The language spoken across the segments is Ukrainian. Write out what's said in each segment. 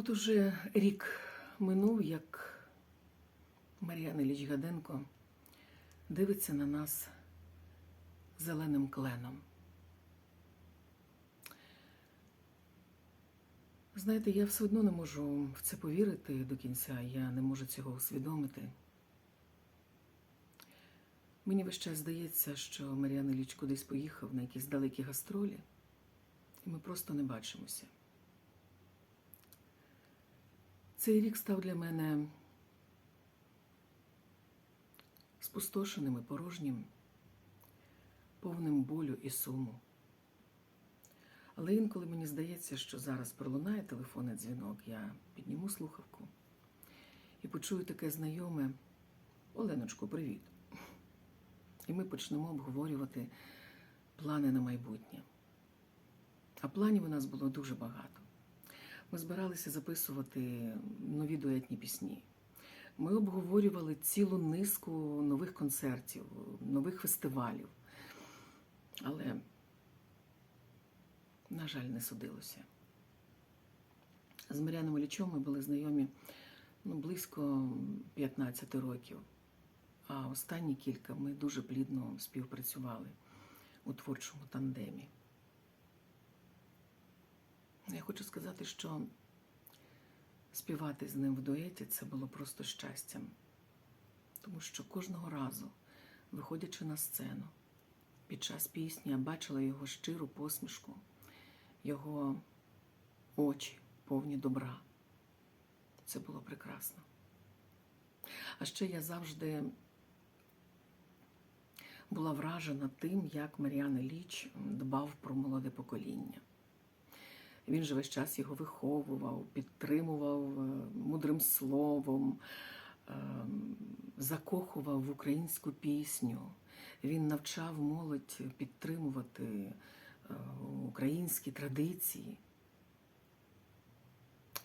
От уже рік минув, як Мар'яна Іліч Гаденко дивиться на нас зеленим кленом. Знаєте, я все одно не можу в це повірити до кінця, я не можу цього усвідомити. Мені весь час здається, що Мар'ян Іліч кудись поїхав на якісь далекі гастролі, і ми просто не бачимося. Цей рік став для мене спустошеним і порожнім, повним болю і суму. Але інколи мені здається, що зараз пролунає телефонний дзвінок, я підніму слухавку і почую таке знайоме Оленочко, привіт. І ми почнемо обговорювати плани на майбутнє. А планів у нас було дуже багато. Ми збиралися записувати нові дуетні пісні. Ми обговорювали цілу низку нових концертів, нових фестивалів. Але, на жаль, не судилося. З Мар'яном Іллічом ми були знайомі ну, близько 15 років. А останні кілька ми дуже плідно співпрацювали у творчому тандемі. Я хочу сказати, що співати з ним в дуеті це було просто щастям, тому що кожного разу, виходячи на сцену, під час пісні я бачила його щиру посмішку, його очі повні добра. Це було прекрасно. А ще я завжди була вражена тим, як Мар'ян Ілліч дбав про молоде покоління. Він же весь час його виховував, підтримував е, мудрим словом, е, закохував в українську пісню. Він навчав молодь підтримувати е, українські традиції.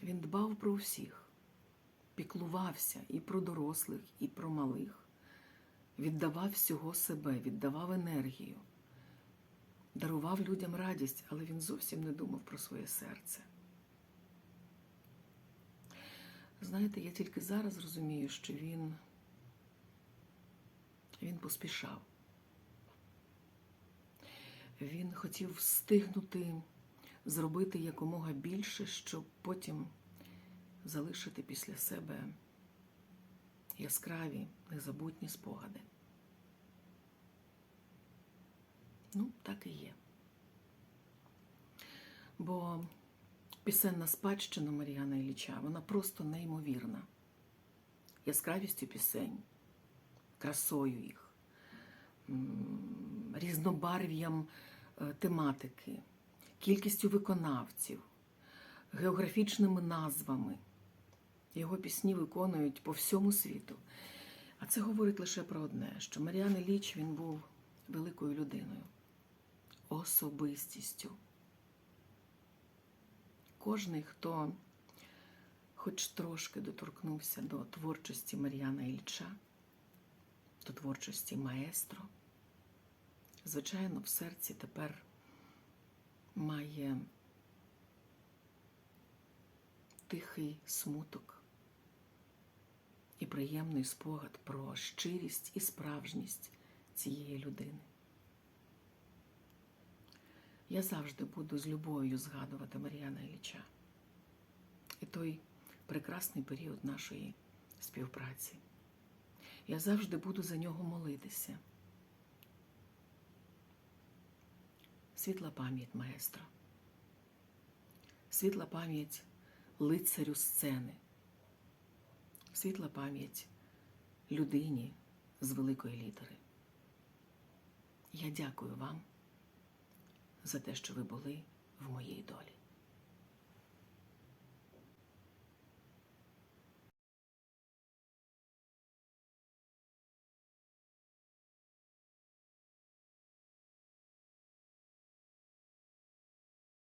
Він дбав про всіх, піклувався і про дорослих, і про малих, віддавав всього себе, віддавав енергію дарував людям радість, але він зовсім не думав про своє серце. Знаєте, я тільки зараз розумію, що він, він поспішав. Він хотів встигнути зробити якомога більше, щоб потім залишити після себе яскраві, незабутні спогади. Ну, так і є. Бо пісенна спадщина Мар'яна Ілліча, вона просто неймовірна. Яскравістю пісень, красою їх, різнобарв'ям е, тематики, кількістю виконавців, географічними назвами. Його пісні виконують по всьому світу. А це говорить лише про одне: що Мар'ян Ілліч, він був великою людиною особистістю. Кожний, хто хоч трошки доторкнувся до творчості Мар'яна Ільча, до творчості маестро, звичайно, в серці тепер має тихий смуток і приємний спогад про щирість і справжність цієї людини. Я завжди буду з любов'ю згадувати Мар'яна Ілліча. І той прекрасний період нашої співпраці. Я завжди буду за нього молитися. Світла пам'ять маестро, світла пам'ять лицарю сцени, світла пам'ять людині з великої літери. Я дякую вам за те, що ви були в моїй долі.